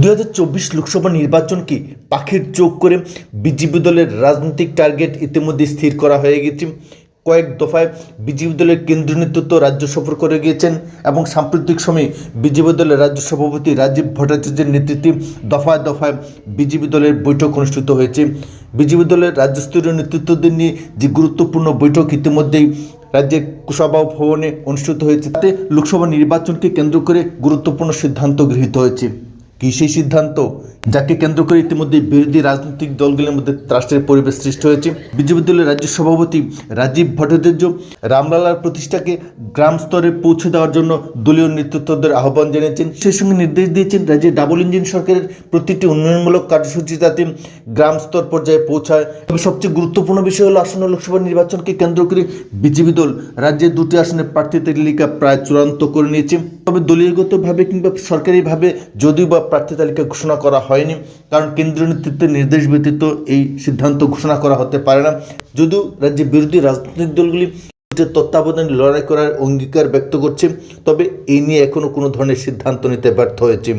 দুই হাজার চব্বিশ লোকসভা নির্বাচনকে পাখির চোখ করে বিজেপি দলের রাজনৈতিক টার্গেট ইতিমধ্যে স্থির করা হয়ে গেছে। কয়েক দফায় বিজেপি দলের কেন্দ্রীয় নেতৃত্ব রাজ্য সফর করে গিয়েছেন এবং সাম্প্রতিক সময়ে বিজেপি দলের রাজ্য সভাপতি রাজীব ভট্টাচার্যের নেতৃত্বে দফায় দফায় বিজেপি দলের বৈঠক অনুষ্ঠিত হয়েছে। বিজেপি দলের রাজ্যস্তরীয় নেতৃত্বদের নিয়ে যে গুরুত্বপূর্ণ বৈঠক ইতিমধ্যেই রাজ্যের কুশাবা ভবনে অনুষ্ঠিত হয়েছে, তাতে লোকসভা নির্বাচনকে কেন্দ্র করে গুরুত্বপূর্ণ সিদ্ধান্ত গৃহীত হয়েছে। কি সেই সিদ্ধান্ত যাকে কেন্দ্র করে ইতিমধ্যে বিরোধী রাজনৈতিক দলগুলির মধ্যে ত্রাসের পরিবেশ সৃষ্টি হয়েছে? বিজেপি দলের রাজ্য সভাপতি রাজীব ভট্টাচার্য রামলালার প্রতিষ্ঠাকে গ্রাম স্তরে পৌঁছে দেওয়ার জন্য দলীয় নেতৃত্বদের আহ্বান জানিয়েছেন। সেই সঙ্গে নির্দেশ দিয়েছেন রাজ্যের ডাবল ইঞ্জিন সরকারের প্রতিটি উন্নয়নমূলক কার্যসূচি যাতে গ্রাম স্তর পর্যায়ে পৌঁছায়। তবে সবচেয়ে গুরুত্বপূর্ণ বিষয় হলো আসন্ন লোকসভা নির্বাচনকে কেন্দ্র করে বিজেপি দল রাজ্যের দুটি আসনের প্রার্থী তালিকা প্রায় চূড়ান্ত করে নিয়েছে। তবে দলীয়গতভাবে কিংবা সরকারিভাবে যদিও বা প্রার্থী তালিকা ঘোষণা করা হয়নি, কারণ কেন্দ্রীয় নেতৃত্বের নির্দেশ ব্যতীত এই সিদ্ধান্ত ঘোষণা করা হতে পারে না। যদিও রাজ্যে বিরোধী রাজনৈতিক দলগুলি তত্ত্বাবধানে লড়াই করার অঙ্গীকার ব্যক্ত করছে, তবে এই নিয়ে এখনও কোনো ধরনের সিদ্ধান্ত নিতে ব্যর্থ হয়েছে।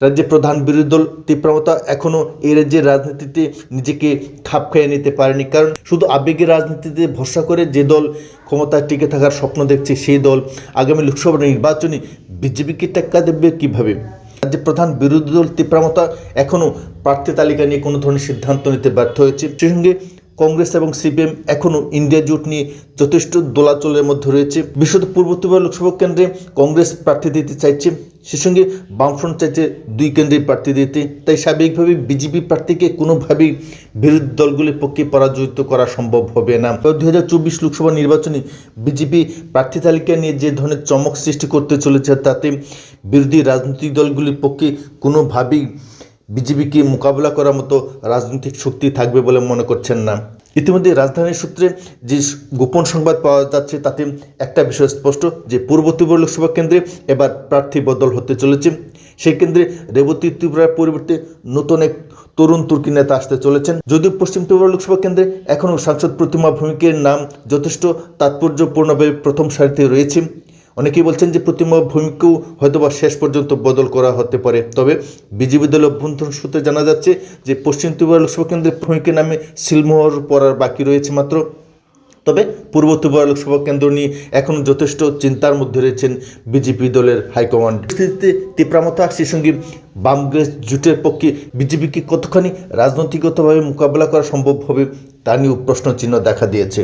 রাজ্যের প্রধান বিরোধী দল তীব্রমতা এখনও এই রাজ্যের রাজনীতিতে নিজেকে খাপ খাইয়ে নিতে পারেনি। কারণ শুধু আবেগের রাজনীতিতে ভরসা করে যে দল ক্ষমতায় টিকে থাকার স্বপ্ন দেখছে, সেই দল আগামী লোকসভা নির্বাচনে বিজেপিকে টেক্কা দেবে কীভাবে? রাজ্যের প্রধান বিরোধী দল তীব্রমতা এখনও প্রার্থী তালিকা নিয়ে কোনো ধরনের সিদ্ধান্ত নিতে ব্যর্থ হয়েছে। সেই সঙ্গে কংগ্রেস এবং সিপিএম এখনও ইন্ডিয়া জোট নিয়ে যথেষ্ট দোলাচলের মধ্যে রয়েছে। বিশেষত পূর্ব ত্রিপুরা লোকসভা কেন্দ্রে কংগ্রেস প্রার্থী দিতে চাইছে। সে সঙ্গে বামফ্রন্ট চাইছে দুই কেন্দ্রে প্রার্থী দিতে। তাই স্বাভাবিকভাবে বিজেপি প্রার্থীকে কোনোভাবেই বিরোধী দলগুলির পক্ষে পরাজিত করা সম্ভব হবে না। দু হাজার চব্বিশ লোকসভা নির্বাচনে বিজেপি প্রার্থী তালিকা নিয়ে যে ধরনের চমক সৃষ্টি করতে চলেছে, তাতে বিরোধী রাজনৈতিক দলগুলির পক্ষে কোনোভাবেই বিজেপিকে মোকাবিলা করার মতো রাজনৈতিক শক্তি থাকবে বলে মনে করছেন না। ইতিমধ্যে রাজধানীর সূত্রে যে গোপন সংবাদ পাওয়া যাচ্ছে, তাতে একটা বিষয় স্পষ্ট যে পূর্ব ত্রিপুরা লোকসভা কেন্দ্রে এবার প্রার্থী বদল হতে চলেছে। সেই কেন্দ্রে রেবতী ত্রিপুরার পরিবর্তে নতুন এক তরুণ তুর্কি নেতা আসতে চলেছেন। যদিও পশ্চিম ত্রিপুরা লোকসভা কেন্দ্রে এখনও সাংসদ প্রতিমা ভৌমিকের নাম যথেষ্ট তাৎপর্যপূর্ণভাবে প্রথম সারিতে রয়েছে। অনেকেই বলছেন যে প্রতিমা ভূমিকেও হয়তোবা শেষ পর্যন্ত বদল করা হতে পারে। তবে বিজেপি দলের অভ্যন্তরীণ সূত্রে জানা যাচ্ছে যে পশ্চিম ত্রিপুরা লোকসভা কেন্দ্রের ভূমিকে নামে সিলমোহর পড়ার বাকি রয়েছে মাত্র। তবে পূর্ব ত্রিপুরা লোকসভা কেন্দ্র নিয়ে এখনও যথেষ্ট চিন্তার মধ্যে রয়েছেন বিজেপি দলের হাইকমান্ড। পরিস্থিতিতে তীব্রামতা সেই সঙ্গে বামগ্রেস জোটের পক্ষে বিজেপিকে কতখানি রাজনৈতিকগতভাবে মোকাবেলা করা সম্ভব হবে তা নিয়েও প্রশ্নচিহ্ন দেখা দিয়েছে।